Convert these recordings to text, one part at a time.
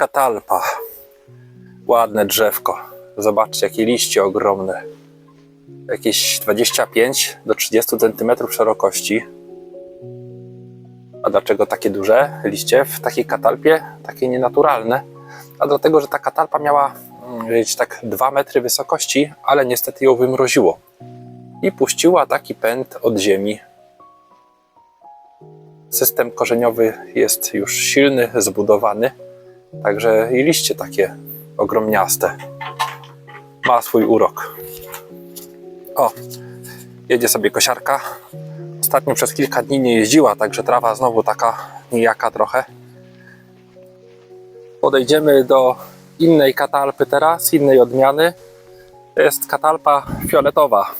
katalpa. Ładne drzewko. Zobaczcie, jakie liście ogromne. Jakieś 25 do 30 cm szerokości. A dlaczego takie duże liście w takiej katalpie? Takie nienaturalne. A dlatego, że ta katalpa miała mm, być tak 2 metry wysokości, ale niestety ją wymroziło. I puściła taki pęd od ziemi. System korzeniowy jest już silny, zbudowany. Także i liście takie ogromniaste. Ma swój urok. O, jedzie sobie kosiarka. Ostatnio przez kilka dni nie jeździła, także trawa znowu taka nijaka trochę. Podejdziemy do innej katalpy teraz, innej odmiany. To jest katalpa fioletowa.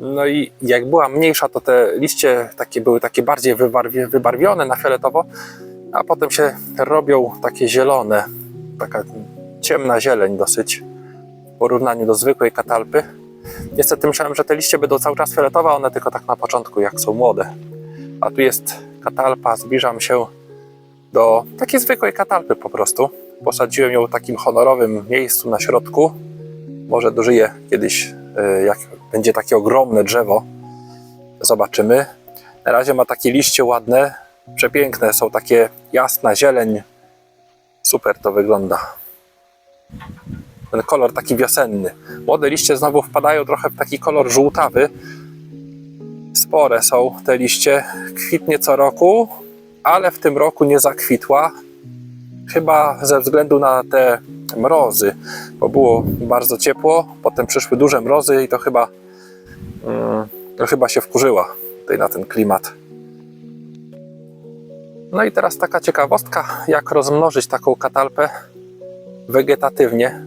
No i jak była mniejsza, to te liście takie były takie bardziej wybarwi- wybarwione na fioletowo, a potem się robią takie zielone, taka ciemna zieleń dosyć w porównaniu do zwykłej katalpy. Niestety myślałem, że te liście będą cały czas fioletowe, one tylko tak na początku, jak są młode. A tu jest katalpa, zbliżam się do takiej zwykłej katalpy po prostu. Posadziłem ją w takim honorowym miejscu na środku. Może dożyję kiedyś, jak będzie takie ogromne drzewo. Zobaczymy. Na razie ma takie liście ładne, przepiękne, są takie jasna zieleń. Super to wygląda. Ten kolor taki wiosenny. Młode liście znowu wpadają trochę w taki kolor żółtawy. Spore są te liście. Kwitnie co roku, ale w tym roku nie zakwitła. Chyba ze względu na te mrozy, bo było bardzo ciepło, potem przyszły duże mrozy i to chyba, mm, to chyba się wkurzyła tutaj na ten klimat. No i teraz taka ciekawostka, jak rozmnożyć taką katalpę wegetatywnie.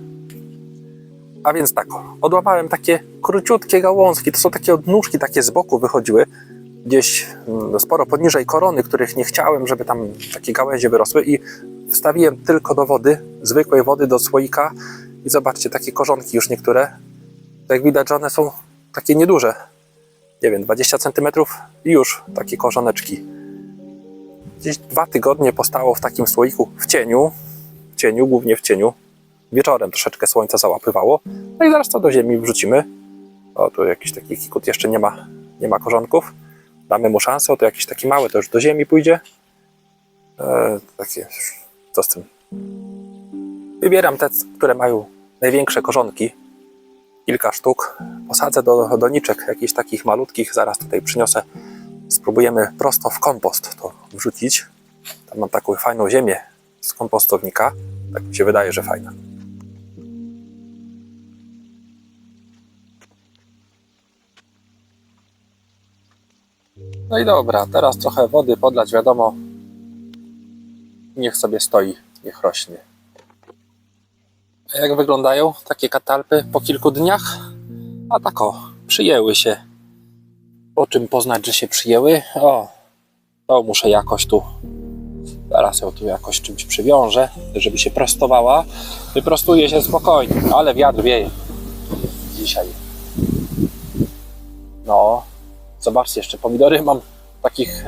A więc tak, odłamałem takie króciutkie gałązki, to są takie odnóżki, takie z boku wychodziły, gdzieś mm, sporo poniżej korony, których nie chciałem, żeby tam takie gałęzie wyrosły i wstawiłem tylko do wody, zwykłej wody do słoika i zobaczcie, takie korzonki już niektóre, jak widać, że one są takie nieduże, nie wiem, 20 cm i już takie korzoneczki. Gdzieś dwa tygodnie postało w takim słoiku w cieniu, w cieniu, głównie w cieniu. Wieczorem troszeczkę słońca załapywało. No i zaraz to do ziemi wrzucimy. O, tu jakiś taki kikut jeszcze nie ma, nie ma korzonków. Damy mu szansę, o, to jakiś taki mały, to już do ziemi pójdzie. E, takie, co z tym? Wybieram te, które mają największe korzonki. Kilka sztuk. Posadzę do doniczek jakichś takich malutkich. Zaraz tutaj przyniosę. Spróbujemy prosto w kompost to wrzucić. Tam mam taką fajną ziemię z kompostownika. Tak mi się wydaje, że fajna. No i dobra, teraz trochę wody podlać, wiadomo. Niech sobie stoi, niech rośnie. A jak wyglądają takie katalpy po kilku dniach? A tak o, przyjęły się. Po czym poznać, że się przyjęły? O, to muszę jakoś tu Teraz ją tu jakoś czymś przywiążę, żeby się prostowała. Wyprostuje się spokojnie, ale wiatr wieje dzisiaj. No, zobaczcie, jeszcze pomidory mam w takich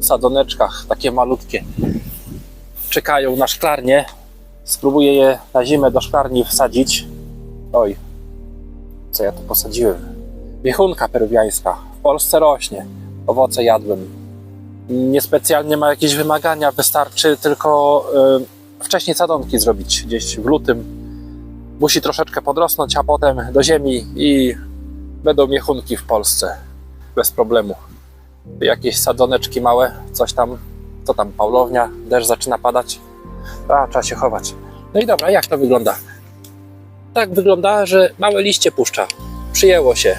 sadzoneczkach, takie malutkie. Czekają na szklarnię. Spróbuję je na zimę do szklarni wsadzić. Oj, co ja tu posadziłem? Wiechunka peruwiańska. W Polsce rośnie. Owoce jadłem niespecjalnie ma jakieś wymagania, wystarczy tylko y, wcześniej sadonki zrobić gdzieś w lutym. Musi troszeczkę podrosnąć, a potem do ziemi i będą miechunki w Polsce bez problemu. Jakieś sadzoneczki małe, coś tam, co tam, Paulownia, deszcz zaczyna padać, a trzeba się chować. No i dobra, jak to wygląda? Tak wygląda, że małe liście puszcza. Przyjęło się.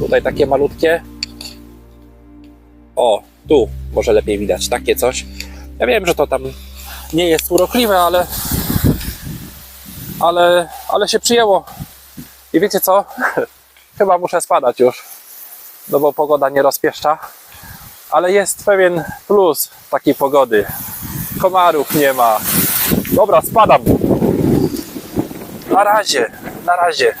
Tutaj takie malutkie. O, tu może lepiej widać takie coś. Ja wiem, że to tam nie jest urokliwe, ale ale, ale się przyjęło. I wiecie co? Chyba muszę spadać już, no bo pogoda nie rozpieszcza. Ale jest pewien plus takiej pogody. Komarów nie ma. Dobra, spadam. Na razie, na razie.